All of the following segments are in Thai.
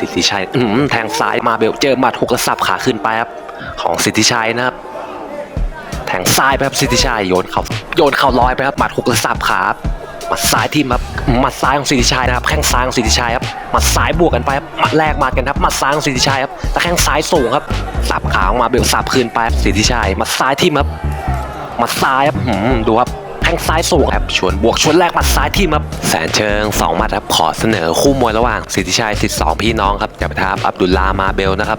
สิทธิชัยอืแทงซ้ายมาเบลเจอหมัดหกกระสับขาขึ้นไปครับของสิทธิชัยนะครับ แทงซ้ายไปครับสิทธิชัยโยนเขาโยนเข่าลอยไปครับหมัดหกกระสับขาหมัดซ้ายที่ครับหมัดซ้ายของสิทธิชัยนะครับแข้งซ้ายของสิทธิชัยครับหมัดซ้ายบวกกันไปครับหมัดแรกมากันครับหมัดซ้ายของสิทธิชัยครับแต่แข้งซ้ายสูงครับสับขาออกมาเบลสับคืนไปครับสิทธิชัยหมัดซ้ายที่ครับหมัดซ้ายครับดูครับ แข้งซ้ายสูงครับชวนบวกชวนแรกหมัดซ้ายที่ครับแสนเชิงสองหมัดครับขอเสนอคู่มวยระหว่างสิทธิชัยสิทธิสองพี่น้องครับจากประทาอับดุลลามาเบลนะครับ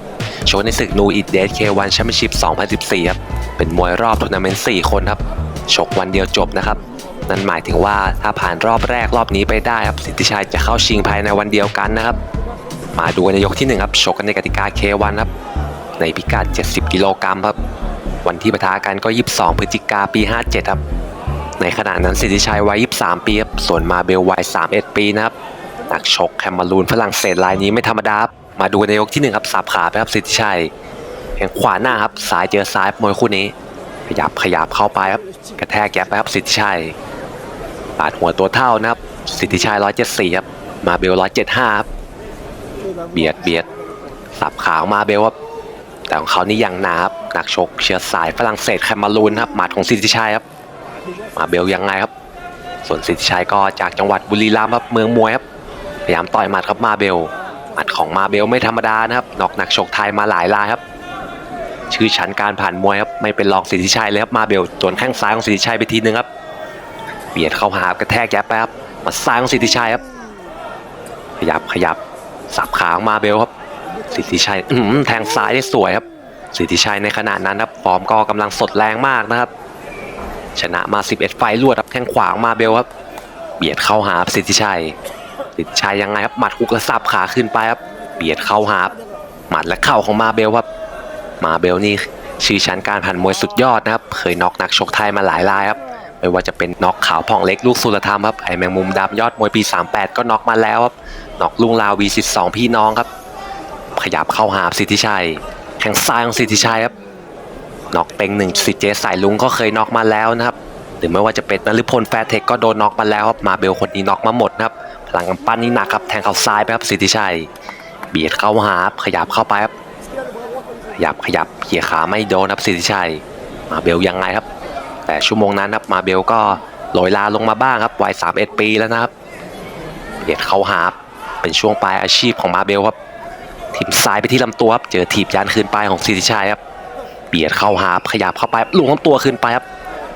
ชว์ในศึกนูอิดเดสเควันแชมเปี้ยนชิพ2014ครับเป็นมวยรอบทัวร์นาเมนต์4คนครับชกวันเดียวจบนะครับนั่นหมายถึงว่าถ้าผ่านรอบแรกรอบนี้ไปได้ครับสิทธิชัยจะเข้าชิงภายในวันเดียวกันนะครับ มาดูกันในยกที่1ครับชกกันในกติกา K1 ครับในพิกัด 70 กิโลกรัมครับวันที่ปะทะกันก็ 22 พฤศจิกาปี 57 ครับ ในขณะนั้นสิทธิชัยวัย 23 ปีครับส่วนมาเบลวัย 31 ปีนะครับนักชกแคมารูนฝรั่งเศสรายนี้ไม่ธรรมดาครับมาดูในยกที่หนึ่งครับสับขาไปครับสิทธิชัยแข้งขวาหน้าครับซ้ายเจอซ้ายมวยคู่นี้ ขยับขยับเข้าไปครับกระแทกแกไปครับสิทธิชัยปาดหัวตัวเท่านะครับ สิทธิชัย 174 ครับ มาเบล 175 ครับ เบียดเบียดสับขาขอมาเบลครับแต่ของเขานี่ยังหนาครับนักชกเชื้อสายฝรั่งเศสแคมารูนครับหมัดของสิทธิชัยครับ มาเบลยังไงครับ ส่วนสิทธิชัยก็จากจังหวัดบุรีรัมย์ครับเมืองมวยครับพยายามต่อยหมัดครับมาเบลหมัดของมาเบลไม่ธรรมดานะครับนอกนักชกไทยมาหลายรายครับ ชื่อชั้นการผ่านมวยครับไม่เป็นรองสิทธิชัยเลยครับมาเบลจนแข้งซ้ายของสิทธิชัยไปทีนึงครับเบียดเข้าหากระแทกแก๊ปไปครับมาซ้ายของสิทธิชัยครับขยับขยับสับขาของมาเบลครับ สิทธิชัยอืแทงซ้ายได้สวยครับ สิทธิชัยในขณะนั้นครับฟอร์มก็กำลังสดแรงมากนะครับ ชนะมา 11 ไฟล์รวดครับแข้งขวางมาเบลครับเบียดเข้าหาสิทธิชัยสิทธิชัยยังไงครับหมัดฮุกกระสับขาขึ้นไปครับเบียดเข้าหาหมัดและเข่าของมาเบลครับมาเบลนี่ชื่อชั้นการผ่านมวยสุดยอดนะครับ เคยน็อกนักชกไทยมาหลายรายครับไม่ว่าจะเป็นน็อกขาวผ่องเล็กลูกสุรธรรมครับไอแมงมุมดำยอดมวยปี 38 ก็น็อกมาแล้วครับน็อกลุงลาวีสิทสองพี่น้องครับ ขยับเข้าหาสิทธิชัยแข้งซ้ายของสิทธิชัยครับ น็อกเต็งหนึ่งสิเจสายลุงก็เคยน็อกมาแล้วนะครับหรือไม่ว่าจะเป็นนฤพลแฟร์เทคก็โดนน็อกมาแล้วครับมาเบลคนนี้น็อกมาหมดนะครับพลังกำปั้นนี่หนักครับแทงเข่าซ้ายไปครับสิทธิชัย เบียดเข้าหาขยับเข้าไปครับขยับขยับเขี่ยขาไม่โดนครับสิทธิชัย มาเบลยังไงครับ แต่ชั่วโมงนั้นครับมาเบลก็โรยลาลงมาบ้างครับวัย31 ปีแล้วนะครับเบียดเข้าหาเป็นช่วงปลายอาชีพของมาเบลครับทีมซ้ายไปที่ลำตัวครับเจอถีบยันคืนไปของสิทธิชัยครับ เบียดเข้าหาขยับเข้าไปหลวงตัวขึ้นไปครับ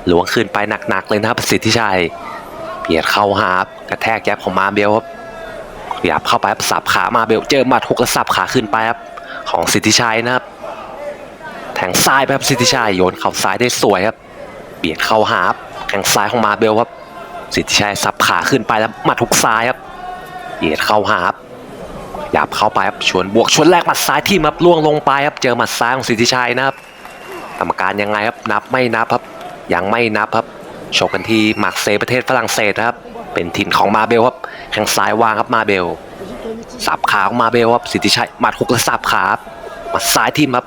หลวงขึ้นไปหนักๆเลยนะครับสิทธิชัยเบียดเข้าหากระแทกแก๊บของมาเบลครับขยับเข้าไปครับสับขามาเบลเจอหมัดหกแล้วสับขาขึ้นไปครับของสิทธิชัยนะครับแทงซ้ายไปครับสิทธิชัยโยนเข่าซ้ายได้สวยครับ เบียดเข้าหาบแทงซ้ายของมาเบลครับสิทธิชัยสับขาขึ้นไปแล้วหมัดทุกซ้ายครับเบียดเข้าหาบหยับเข้าไปครับชวนบวกชวนแรกหมัดซ้ายที่มับล่วงลงไปครับเจอหมัดซ้ายของสิทธิชัยนะครับ รรมการยังไงครับนับไม่นับครับยังไม่นับครับชกกันที่มาร์กเซย์ประเทศฝรั่งเศสครับ เป็นถิ่นของมาเบลครับแข้งซ้ายวางครับมาเบลสับขาของมาเบลครับสิทธิชัยหมัดหุกและสับขาบหมัดซ้ายทิ่มครับ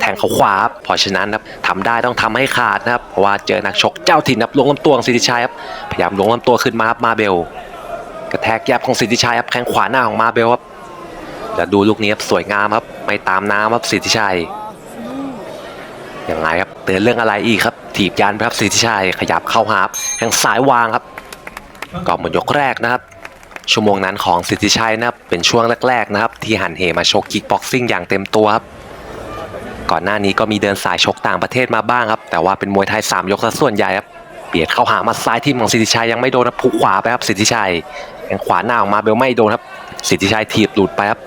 แทงเขาขวาครับเพราะฉะนั้นครับทำได้ต้องทำให้ขาดนะครับเพราะว่าเจอนักชกเจ้าถิ่นครับลงลำตัวของสิทธิชัยครับพยายามลงลำตัวขึ้นมาครับมาเบล กระแทกแยบของสิทธิชัยครับแข้งขวาหน้าของมาเบลครับแล้วดูลูกนี้ครับสวยงามครับไม่ตามน้ำครับสิทธิชัย ยังไงครับเตือนเรื่องอะไรอีกครับถีบยันไปครับสิทธิชัยขยับเข้าหาบแข้งซ้ายวางครับก่อนหมดยกแรกนะครับ ชั่วโมงนั้นของสิทธิชัยนะครับเป็นช่วงแรกๆนะครับ ที่หันเหมาชกคิกบ็อกซิ่งอย่างเต็มตัวครับก่อนหน้านี้ก็มีเดินสายชกต่างประเทศมาบ้างครับ แต่ว่าเป็นมวยไทย 3 ยกซะส่วนใหญ่ครับเบียดเข้าหามาซ้ายที่ของสิทธิชัยยังไม่โดนครับผูกขวาไปครับสิทธิชัยแขงขวาหน้าออกมาเบลไม่โดนครับสิทธิชัยถีบหลุดไปครับ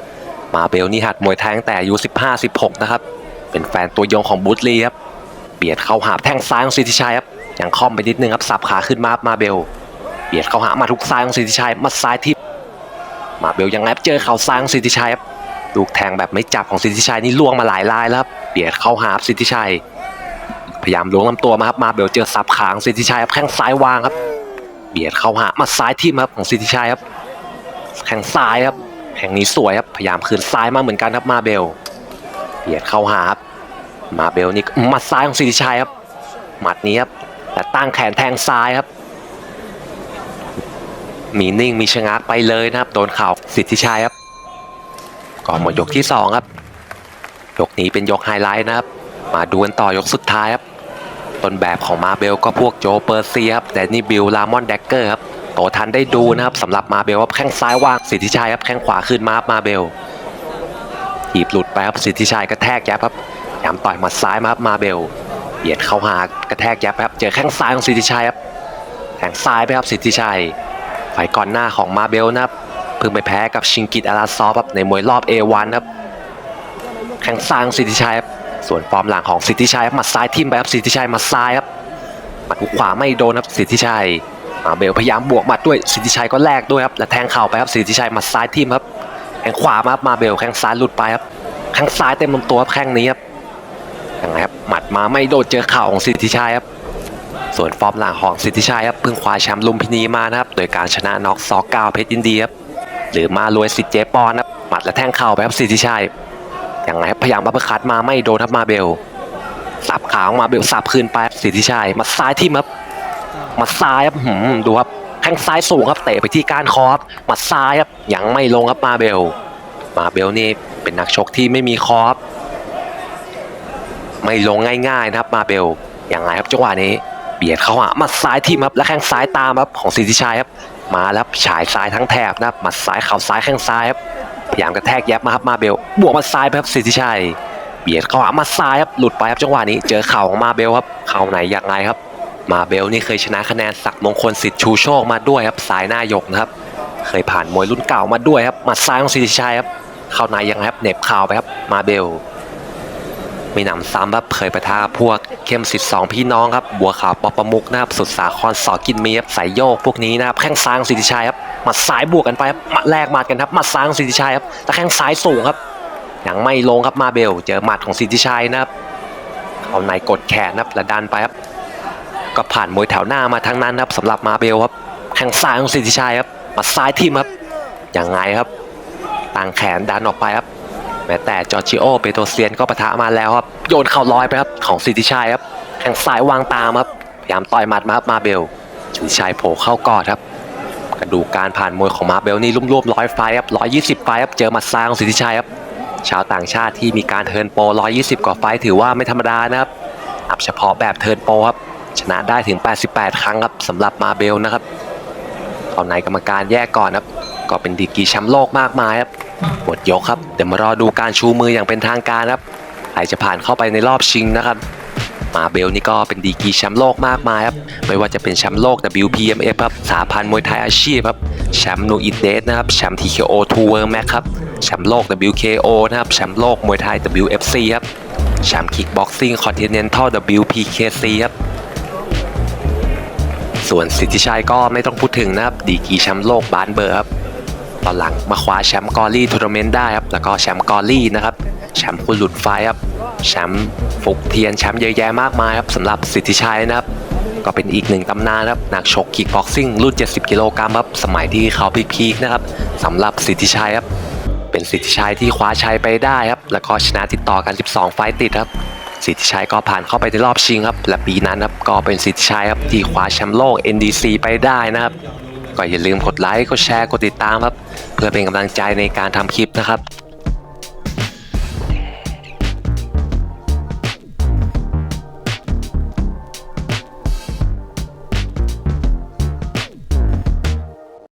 มาเบลนี่หัดมวยไทยตั้งแต่อายุ15-16 นะครับ เป็นแฟนตัวยงของบูธลีครับเบียดเข้าหาแท่งซ้ายของสิทธิชัยครับยังค่อมไปนิดนึงครับสับขาขึ้นมาครับมาเบล เบียดเข้าหามาทุกซ้ายของสิทธิชัยมาซ้ายทิพมาเบลยังไงครับเจอเข่าซ้ายของสิทธิชัยครับลูกแทงแบบไม่จับของสิทธิชัยนี่ล่วงมาหลายลายแล้วครับเบียดเข้าหาสิทธิชัย พยายามล้วงลำตัวมาครับมาเบลเจอสับขาของสิทธิชัยครับแข้งซ้ายวางครับ เบียดเข้าหามาซ้ายทิมครับของสิทธิชัยครับแข้งซ้ายครับแข้งนี้สวยครับพยายามคืนซ้ายมาเหมือนกันครับมาเบล เบียดเข้าหาครับมาเบลนี่หมัดซ้ายของสิทธิชัยครับหมัดนี้ครับแต่ตั้งแขนแทงซ้ายครับ มีนิ่งมีชะงักไปเลยนะครับ โดนเข่าสิทธิชัยครับก่อนหมดยกที่สองครับ ยกนี้เป็นยกไฮไลท์นะครับ มาดูกันต่อยกสุดท้ายครับต้นแบบของมาเบลก็พวกโจเปอร์เซียครับแดนนี่บิลลามอนแดกเกอร์ครับโตทันได้ดูนะครับสำหรับมาเบลครับแข้งซ้ายว่างสิทธิชัยครับแข้งขวาขึ้นมาครับมาเบล หีบหลุดไปครับสิทธิชัยกระแทกยับครับยามต่อยหมัดซ้ายมาครับมาเบลเบียดเข้าหากระแทกยับครับเจอแข้งซ้ายของสิทธิชัยครับแข้งซ้ายไปครับสิทธิชัยไฟก่อนหน้าของมาเบลนะครับเพิ่งไปแพ้กับชิงกิตอาราซอฟครับในมวยรอบ A1 ครับแข้งซ้ายของสิทธิชัยครับส่วนฟอร์มหลังของสิทธิชัยครับหมัดซ้ายทิ่มไปครับสิทธิชัยหมัดซ้ายครับหมัดขวาไม่โดนครับสิทธิชัยมาเบลพยายามบวกหมัดด้วยสิทธิชัยก็แลกด้วยครับและแทงเข่าไปครับสิทธิชัยหมัดซ้ายทิ่มครับ แข้งขวามาครับมาเบลแข้งซ้ายหลุดไปครับแข้งซ้ายเต็มลำตัวครับแข้งนี้ครับยังไงครับหมัดมาไม่โดนเจอเข่าของสิทธิชัยครับส่วนฟอร์มหลังของสิทธิชัยครับเพิ่งคว้าแชมป์ลุมพินีมานะครับ โดยการชนะน็อกซอกเก้าเพชรยินดีครับหรือมารวยสิทธิ์เจปอนครับหมัดและแทงเข่าไปครับสิทธิชัยยังไงครับพยายามบัพคัดมาไม่โดนครับมาเบลสับขาออกมาเบลสับคืนไปสิทธิชัยมาซ้ายที่มับมาซ้ายครับดูครับ แข้งซ้ายสูงครับเตะไปที่ก้านคอครับมาซ้ายครับยังไม่ลงครับมาเบล มาเบลนี่เป็นนักชกที่ไม่มีคอครับไม่ลงง่ายๆนะครับมาเบลอยังไงครับจังหวะนี้ เบียดเข้าหามาซ้ายที่มับและแข้งซ้ายตามครับของสิทธิชัยครับมาแล้วฉายซ้ายทั้งแถบนะครับหมัดซ้ายเข่าซ้ายแข้งซ้ายครับพยายามกระแทกแยบมาครับมาเบลบวกมาซ้ายไปครับสิทธิชัยเบียดเข้าหามาซ้ายครับหลุดไปครับจังหวะนี้เจอเข่าของมาเบลครับเข่าไหนอยังไงครับ มาเบลนี่เคยชนะคะแนนศักมงคลสิทธิ์ชูโชคมาด้วยครับสายหน้ายกนะครับ เคยผ่านมวยรุ่นเก่ามาด้วยครับมาซ้ายของสิทธิชัยครับเข่าไหนยังครับเน็บข่าวไปครับมาเบลมีหนำซ้ำครับเคยประทะกับพวกเข้มสิทธิ์สองพี่น้องครับบัวขาวปอประมุกนะครับสุดสาครสอกินมีครับสายโยกพวกนี้นะครับแข้งซ้ายของสิทธิชัยครับมัดซ้ายบวกกันไปครับมัดแรกมากันครับมัดซ้ายของสิทธิชัยครับแต่แข้งซ้ายสูงครับยังไม่ลงครับมาเบล เจอหมัดของสิทธิชัยนะครับเอาในกดแขนนะครับและดันไปครับ ก็ผ่านมวยแถวหน้ามาทั้งนั้นครับสำหรับมาเบลครับแข้งซ้ายของสิทธิชัยครับมัดซ้ายทิ่มครับอยังไงครับต่างแขนดันออกไปครับแม้แต่จอร์จิโอเปโตเซียนก็ปะทะมาแล้วครับโยนเข่าลอยไปครับของสิทธิชัยครับแข้งซ้ายวางตามครับพยายามต่อยหมัดมาครับมาเบลสิทธิชัยโผล่เข้ากอดครับกระดูกการผ่านมวยของมาเบลนี่รวมๆร้อยไฟครับร้อยยี่สิบไฟครับเจอหมัดซ้ายของสิทธิชัยครับชาวต่างชาติที่มีการเทิร์นโปรร้อยยี่สิบกว่าไฟถือว่าไม่ธรรมดานะครับนับเฉพาะแบบเทิร์นโปรครับ ชนะได้ถึง 88 ครั้งครับสำหรับมาเบลนะครับตอนในกรรมการแยกก่อนครับ ก็เป็นดีกีแชมป์โลกมากมายครับหมดยกครับ เดี๋ยวมารอดูการชูมืออย่างเป็นทางการครับใครจะผ่านเข้าไปในรอบชิงนะครับ มาเบลนี่ก็เป็นดีกีแชมป์โลกมากมายครับ ไม่ว่าจะเป็นแชมป์โลก WPMF ครับ สาพันธ์มวยไทยอาชีพครับ แชมป์นูอินเดสนะครับ แชมป์ TKO 2 World Max ครับ แชมป์โลก WKO นะครับ แชมป์โลกมวยไทย WFC ครับ แชมป์คิกบ็อกซิ่งคอนติเนนทัล WPKC ครับ ส่วนสิทธิชัยก็ไม่ต้องพูดถึงนะครับดีกีแชมป์โลกบานเบอร์ครับตอนหลังมาคว้าแชมป์กอรี่ทัวร์นาเมนต์ได้ครับแล้วก็แชมป์กอรี่นะครับแชมป์คุณหลุดไฟครับแชมป์ฟุกเทียนแชมป์เยอะแยะมากมายครับสำหรับสิทธิชัยนะครับ ก็เป็นอีกหนึ่งตำนานครับนักชกคิกบ็อกซิ่งรุ่น 70 กิโลกรัมครับสมัยที่เขาพีคๆนะครับสำหรับสิทธิชัยครับเป็นสิทธิชัยที่คว้าชัยไปได้ครับแล้วก็ชนะติดต่อกัน 12 ไฟต์ติดครับ สิทธิชัยก็ผ่านเข้าไปในรอบชิงครับ และปีนั้นครับก็เป็นสิทธิชัยครับที่คว้าแชมป์โลก NDC ไปได้นะครับก็อย่าลืมกดไลค์กดแชร์กดติดตามครับ เพื่อเป็นกำลังใจในการทำคลิปนะครับ